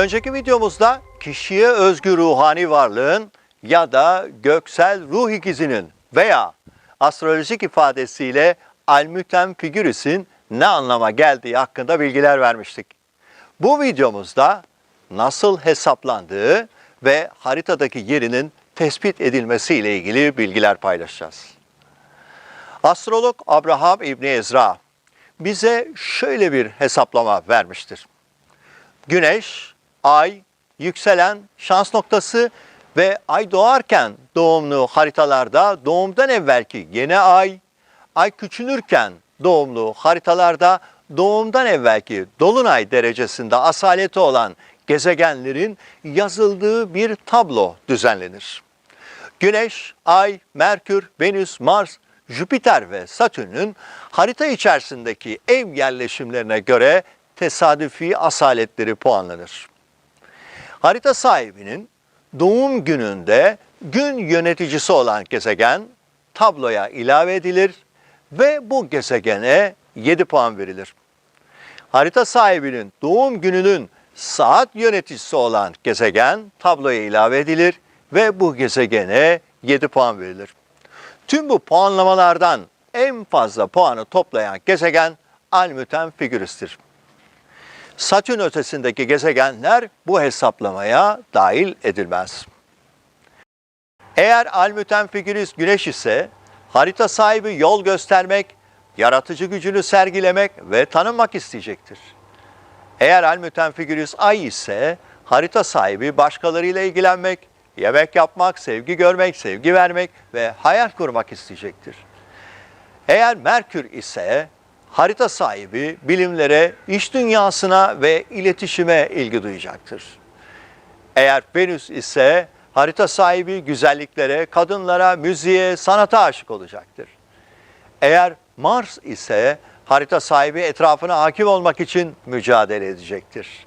Önceki videomuzda kişiye özgü ruhani varlığın ya da göksel ruh ikizinin veya astrolojik ifadesiyle almüten figürüsün ne anlama geldiği hakkında bilgiler vermiştik. Bu videomuzda nasıl hesaplandığı ve haritadaki yerinin tespit edilmesiyle ilgili bilgiler paylaşacağız. Astrolog Abraham İbni Ezra bize şöyle bir hesaplama vermiştir. Güneş, ay, yükselen, şans noktası ve ay doğarken doğumlu haritalarda doğumdan evvelki yeni ay, ay küçülürken doğumlu haritalarda doğumdan evvelki dolunay derecesinde asaleti olan gezegenlerin yazıldığı bir tablo düzenlenir. Güneş, Ay, Merkür, Venüs, Mars, Jüpiter ve Satürn'ün harita içerisindeki ev yerleşimlerine göre tesadüfi asaletleri puanlanır. Harita sahibinin doğum gününde gün yöneticisi olan gezegen tabloya ilave edilir ve bu gezegene 7 puan verilir. Harita sahibinin doğum gününün saat yöneticisi olan gezegen tabloya ilave edilir ve bu gezegene 7 puan verilir. Tüm bu puanlamalardan en fazla puanı toplayan gezegen Almüten Figüris'tir. Satürn ötesindeki gezegenler bu hesaplamaya dahil edilmez. Eğer Almüten Figüris Güneş ise harita sahibi yol göstermek, yaratıcı gücünü sergilemek ve tanınmak isteyecektir. Eğer Almüten Figüris Ay ise harita sahibi başkalarıyla ilgilenmek, yemek yapmak, sevgi görmek, sevgi vermek ve hayal kurmak isteyecektir. Eğer Merkür ise harita sahibi bilimlere, iş dünyasına ve iletişime ilgi duyacaktır. Eğer Venüs ise harita sahibi güzelliklere, kadınlara, müziğe, sanata aşık olacaktır. Eğer Mars ise harita sahibi etrafına hakim olmak için mücadele edecektir.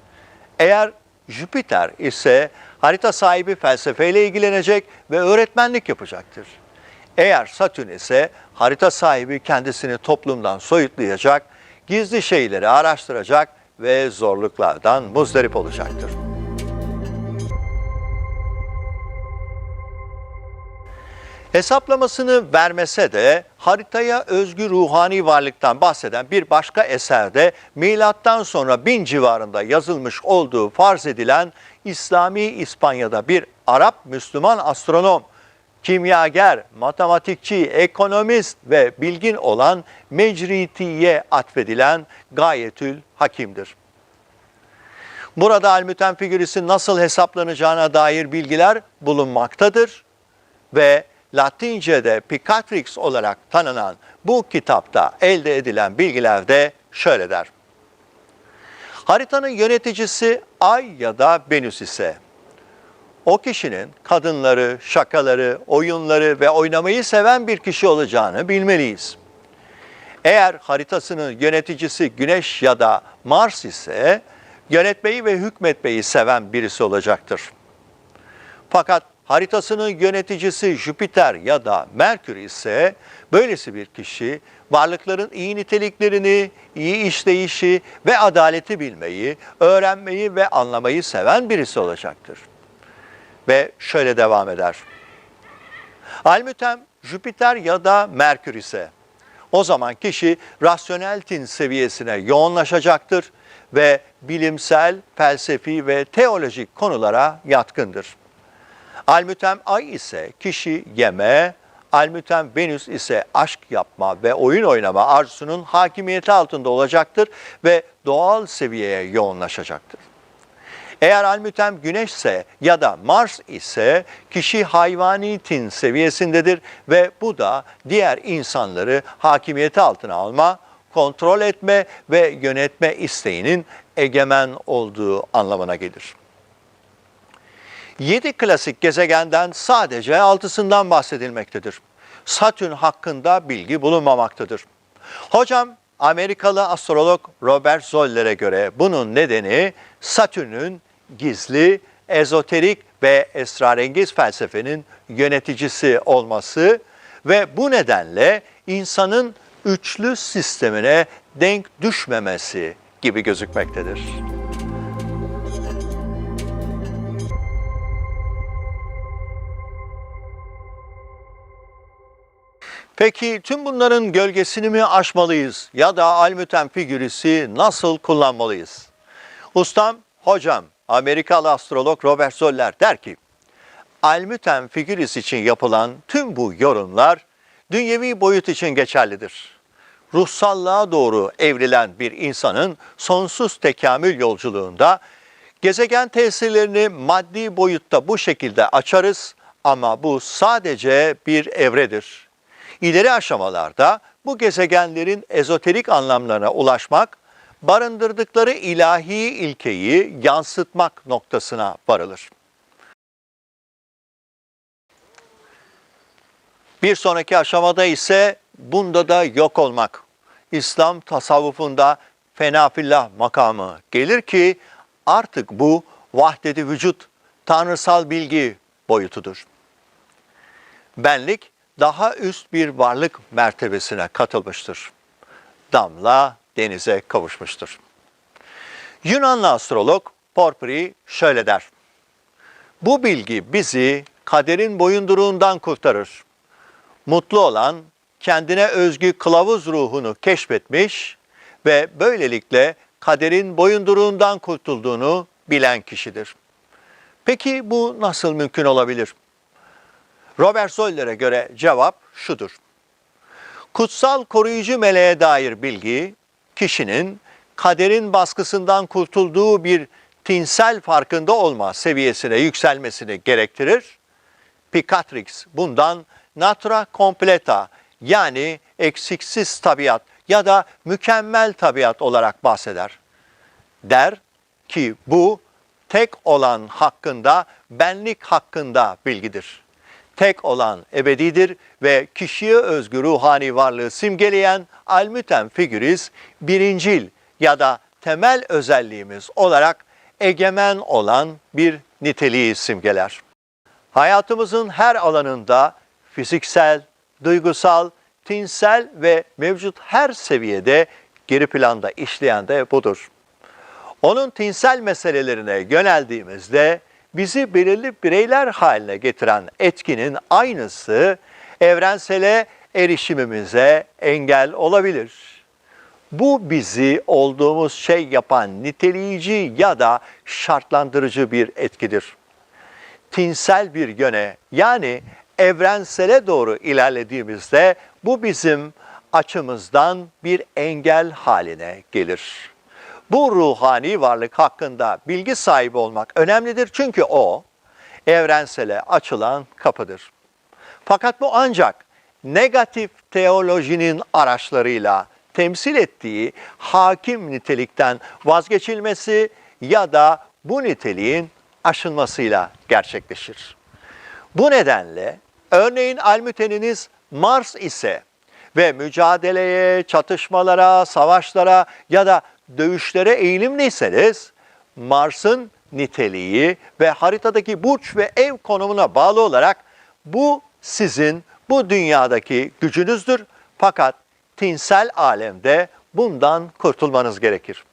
Eğer Jüpiter ise harita sahibi felsefeyle ilgilenecek ve öğretmenlik yapacaktır. Eğer Satürn ise harita sahibi kendisini toplumdan soyutlayacak, gizli şeyleri araştıracak ve zorluklardan muzdarip olacaktır. Hesaplamasını vermese de haritaya özgü ruhani varlıktan bahseden bir başka eserde milattan sonra bin civarında yazılmış olduğu farz edilen İslami İspanya'da bir Arap Müslüman astronom, kimyager, matematikçi, ekonomist ve bilgin olan Mecriti'ye atfedilen Gayetül Hakim'dir. Burada Almüten figürisi nasıl hesaplanacağına dair bilgiler bulunmaktadır ve Latince'de Picatrix olarak tanınan bu kitapta elde edilen bilgiler de şöyle der. Haritanın yöneticisi Ay ya da Venüs ise o kişinin kadınları, şakaları, oyunları ve oynamayı seven bir kişi olacağını bilmeliyiz. Eğer haritasının yöneticisi Güneş ya da Mars ise yönetmeyi ve hükmetmeyi seven birisi olacaktır. Fakat haritasının yöneticisi Jüpiter ya da Merkür ise böylesi bir kişi varlıkların iyi niteliklerini, iyi işleyişi ve adaleti bilmeyi, öğrenmeyi ve anlamayı seven birisi olacaktır. Ve şöyle devam eder. Almütem Jüpiter ya da Merkür ise o zaman kişi rasyoneltin seviyesine yoğunlaşacaktır ve bilimsel, felsefi ve teolojik konulara yatkındır. Almütem Ay ise kişi yeme, Almütem Venüs ise aşk yapma ve oyun oynama arzusunun hakimiyeti altında olacaktır ve doğal seviyeye yoğunlaşacaktır. Eğer Almütem Güneşse ya da Mars ise kişi hayvani tin seviyesindedir ve bu da diğer insanları hakimiyeti altına alma, kontrol etme ve yönetme isteğinin egemen olduğu anlamına gelir. 7 klasik gezegenden sadece altısından bahsedilmektedir. Satürn hakkında bilgi bulunmamaktadır. Hocam Amerikalı astrolog Robert Zoller'e göre bunun nedeni Satürn'ün gizli, ezoterik ve esrarengiz felsefenin yöneticisi olması ve bu nedenle insanın üçlü sistemine denk düşmemesi gibi gözükmektedir. Peki tüm bunların gölgesini mi aşmalıyız ya da almüten figürisi nasıl kullanmalıyız? Ustam, hocam Amerikalı astrolog Robert Zoller der ki, Almüten figürisi için yapılan tüm bu yorumlar dünyevi boyut için geçerlidir. Ruhsallığa doğru evrilen bir insanın sonsuz tekamül yolculuğunda gezegen tesirlerini maddi boyutta bu şekilde açarız ama bu sadece bir evredir. İleri aşamalarda bu gezegenlerin ezoterik anlamlarına ulaşmak, barındırdıkları ilahi ilkeyi yansıtmak noktasına varılır. Bir sonraki aşamada ise bunda da yok olmak. İslam tasavvufunda fenafillah makamı gelir ki artık bu vahdedi vücut, tanrısal bilgi boyutudur. Benlik daha üst bir varlık mertebesine katılmıştır. Damla denize kavuşmuştur. Yunanlı astrolog Porphyry şöyle der. Bu bilgi bizi kaderin boyunduruğundan kurtarır. Mutlu olan kendine özgü kılavuz ruhunu keşfetmiş ve böylelikle kaderin boyunduruğundan kurtulduğunu bilen kişidir. Peki bu nasıl mümkün olabilir? Robert Zoller'e göre cevap şudur. Kutsal koruyucu meleğe dair bilgi, kişinin kaderin baskısından kurtulduğu bir tinsel farkında olma seviyesine yükselmesini gerektirir. Picatrix bundan natura completa yani eksiksiz tabiat ya da mükemmel tabiat olarak bahseder. Der ki bu tek olan hakkında, benlik hakkında bilgidir. Tek olan ebedidir ve kişiye özgü ruhani varlığı simgeleyen almüten figüris birincil ya da temel özelliğimiz olarak egemen olan bir niteliği simgeler. Hayatımızın her alanında fiziksel, duygusal, tinsel ve mevcut her seviyede geri planda işleyen de budur. Onun tinsel meselelerine yöneldiğimizde bizi belirli bireyler haline getiren etkinin aynısı evrensele erişimimize engel olabilir. Bu bizi olduğumuz şey yapan niteleyici ya da şartlandırıcı bir etkidir. Tinsel bir yöne yani evrensele doğru ilerlediğimizde bu bizim açımızdan bir engel haline gelir. Bu ruhani varlık hakkında bilgi sahibi olmak önemlidir çünkü o evrensele açılan kapıdır. Fakat bu ancak negatif teolojinin araçlarıyla temsil ettiği hakim nitelikten vazgeçilmesi ya da bu niteliğin aşılmasıyla gerçekleşir. Bu nedenle örneğin almüteniniz Mars ise ve mücadeleye, çatışmalara, savaşlara ya da dövüşlere eğilimliyseniz Mars'ın niteliği ve haritadaki burç ve ev konumuna bağlı olarak bu sizin bu dünyadaki gücünüzdür. Fakat tinsel alemde bundan kurtulmanız gerekir.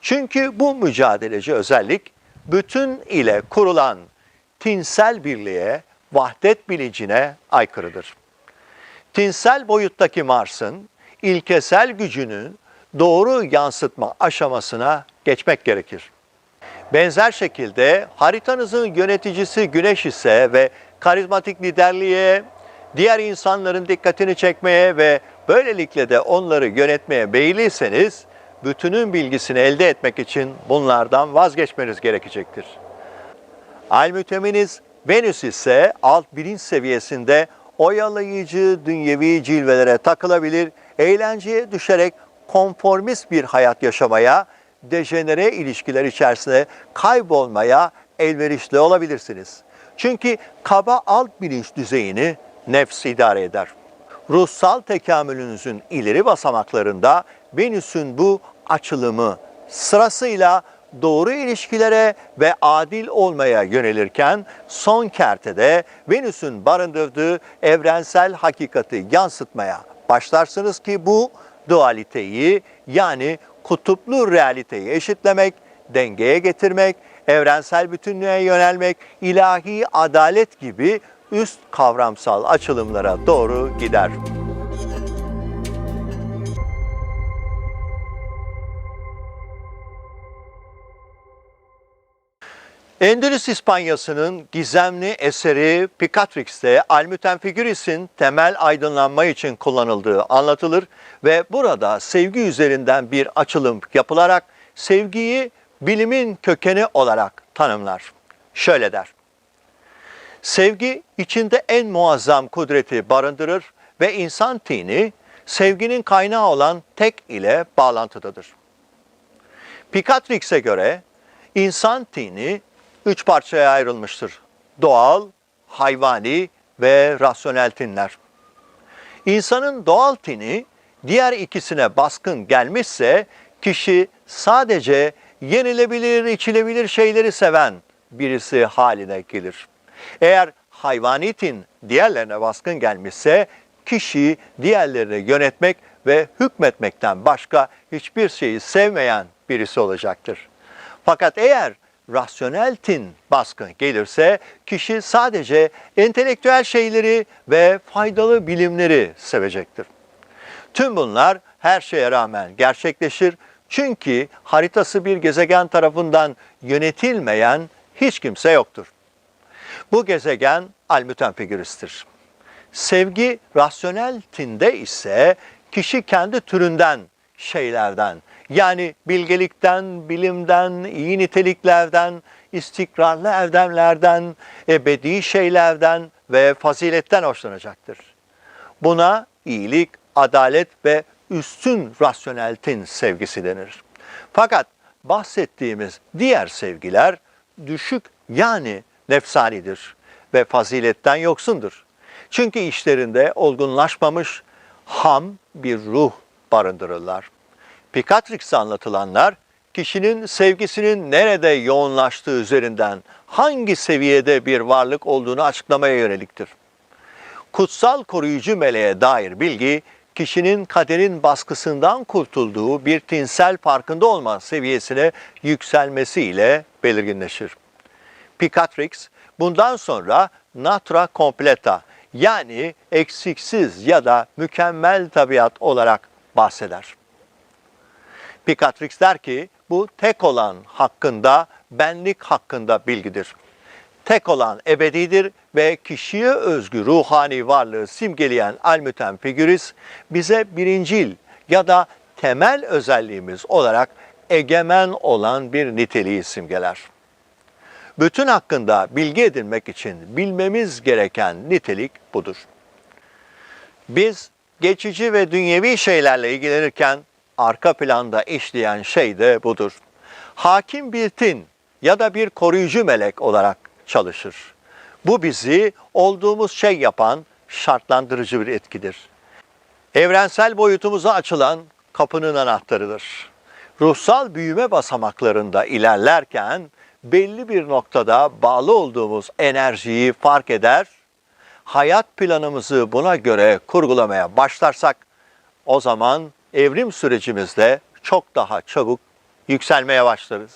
Çünkü bu mücadeleci özellik bütün ile kurulan tinsel birliğe, vahdet bilincine aykırıdır. Tinsel boyuttaki Mars'ın ilkesel gücünün doğru yansıtma aşamasına geçmek gerekir. Benzer şekilde haritanızın yöneticisi Güneş ise ve karizmatik liderliğe, diğer insanların dikkatini çekmeye ve böylelikle de onları yönetmeye meyilliyseniz, bütünün bilgisini elde etmek için bunlardan vazgeçmeniz gerekecektir. Almüteminiz Venüs ise alt bilinç seviyesinde oyalayıcı dünyevi cilvelere takılabilir, eğlenceye düşerek konformist bir hayat yaşamaya, dejenere ilişkiler içerisinde kaybolmaya elverişli olabilirsiniz. Çünkü kaba alt bilinç düzeyini nefs idare eder. Ruhsal tekamülünüzün ileri basamaklarında Venüs'ün bu açılımı sırasıyla doğru ilişkilere ve adil olmaya yönelirken son kertede Venüs'ün barındırdığı evrensel hakikati yansıtmaya başlarsınız ki bu dualiteyi yani kutuplu realiteyi eşitlemek, dengeye getirmek, evrensel bütünlüğe yönelmek, ilahi adalet gibi üst kavramsal açılımlara doğru gider. Endülüs İspanyası'nın gizemli eseri Picatrix'te Almuten Figuris'in temel aydınlanma için kullanıldığı anlatılır ve burada sevgi üzerinden bir açılım yapılarak sevgiyi bilimin kökeni olarak tanımlar. Şöyle der. Sevgi içinde en muazzam kudreti barındırır ve insan tini sevginin kaynağı olan tek ile bağlantıdadır. Picatrix'e göre insan tini üç parçaya ayrılmıştır. Doğal, hayvani ve rasyonel tinler. İnsanın doğal tini diğer ikisine baskın gelmişse kişi sadece yenilebilir, içilebilir şeyleri seven birisi haline gelir. Eğer hayvani tin diğerlerine baskın gelmişse kişi diğerlerini yönetmek ve hükmetmekten başka hiçbir şeyi sevmeyen birisi olacaktır. Fakat eğer rasyonel tin baskın gelirse kişi sadece entelektüel şeyleri ve faydalı bilimleri sevecektir. Tüm bunlar her şeye rağmen gerçekleşir çünkü haritası bir gezegen tarafından yönetilmeyen hiç kimse yoktur. Bu gezegen Almüten figüristir. Sevgi rasyonel tinde ise kişi kendi türünden şeylerden yani bilgelikten, bilimden, iyi niteliklerden, istikrarlı erdemlerden, ebedi şeylerden ve faziletten hoşlanacaktır. Buna iyilik, adalet ve üstün rasyoneltin sevgisi denir. Fakat bahsettiğimiz diğer sevgiler düşük yani nefsanidir ve faziletten yoksundur. Çünkü işlerinde olgunlaşmamış ham bir ruh barındırırlar. Picatrix'te anlatılanlar kişinin sevgisinin nerede yoğunlaştığı üzerinden hangi seviyede bir varlık olduğunu açıklamaya yöneliktir. Kutsal koruyucu meleğe dair bilgi kişinin kaderin baskısından kurtulduğu bir tinsel farkında olma seviyesine yükselmesiyle belirginleşir. Picatrix bundan sonra natura completa yani eksiksiz ya da mükemmel tabiat olarak bahseder. Picatrix der ki bu tek olan hakkında, benlik hakkında bilgidir. Tek olan ebedidir ve kişiye özgü ruhani varlığı simgeleyen almüten figüris bize birincil ya da temel özelliğimiz olarak egemen olan bir niteliği simgeler. Bütün hakkında bilgi edinmek için bilmemiz gereken nitelik budur. Biz geçici ve dünyevi şeylerle ilgilenirken arka planda işleyen şey de budur. Hakim bir tin ya da bir koruyucu melek olarak çalışır. Bu bizi olduğumuz şey yapan şartlandırıcı bir etkidir. Evrensel boyutumuza açılan kapının anahtarıdır. Ruhsal büyüme basamaklarında ilerlerken belli bir noktada bağlı olduğumuz enerjiyi fark eder, hayat planımızı buna göre kurgulamaya başlarsak o zaman evrim sürecimizde çok daha çabuk yükselmeye başlarız.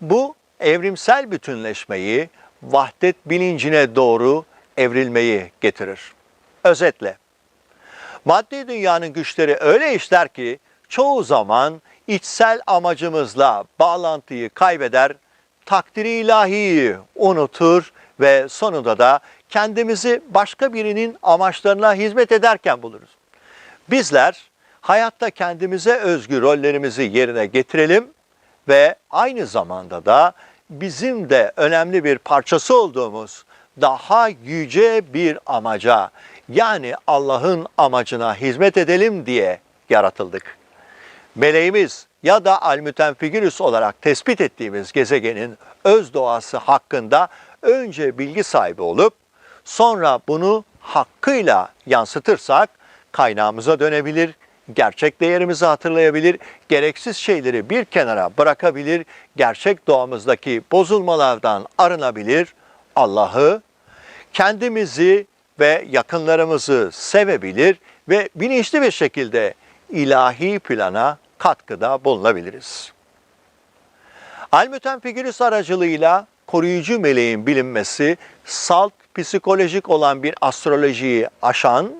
Bu evrimsel bütünleşmeyi vahdet bilincine doğru evrilmeyi getirir. Özetle, maddi dünyanın güçleri öyle işler ki çoğu zaman içsel amacımızla bağlantıyı kaybeder, takdiri ilahiyi unutur ve sonunda da kendimizi başka birinin amaçlarına hizmet ederken buluruz. Bizler hayatta kendimize özgü rollerimizi yerine getirelim ve aynı zamanda da bizim de önemli bir parçası olduğumuz daha yüce bir amaca yani Allah'ın amacına hizmet edelim diye yaratıldık. Meleğimiz ya da almütenfigürüs olarak tespit ettiğimiz gezegenin öz doğası hakkında önce bilgi sahibi olup sonra bunu hakkıyla yansıtırsak kaynağımıza dönebilir, gerçek değerimizi hatırlayabilir, gereksiz şeyleri bir kenara bırakabilir, gerçek doğamızdaki bozulmalardan arınabilir, Allah'ı, kendimizi ve yakınlarımızı sevebilir ve bilinçli bir şekilde ilahi plana katkıda bulunabiliriz. Almüten Figürüs aracılığıyla koruyucu meleğin bilinmesi salt psikolojik olan bir astrolojiyi aşan,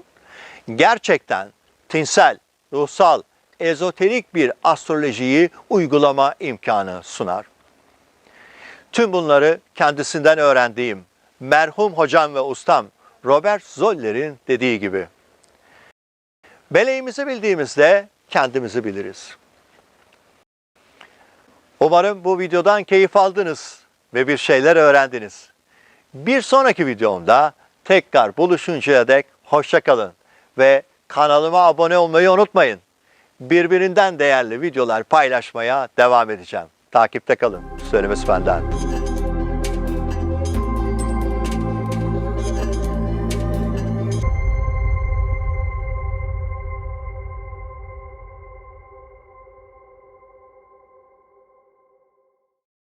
gerçekten tinsel, ruhsal, ezoterik bir astrolojiyi uygulama imkanı sunar. Tüm bunları kendisinden öğrendiğim merhum hocam ve ustam Robert Zoller'in dediği gibi. Meleğimizi bildiğimizde kendimizi biliriz. Umarım bu videodan keyif aldınız ve bir şeyler öğrendiniz. Bir sonraki videomda tekrar buluşuncaya dek hoşça kalın ve kanalıma abone olmayı unutmayın. Birbirinden değerli videolar paylaşmaya devam edeceğim. Takipte kalın. Söylemesi benden.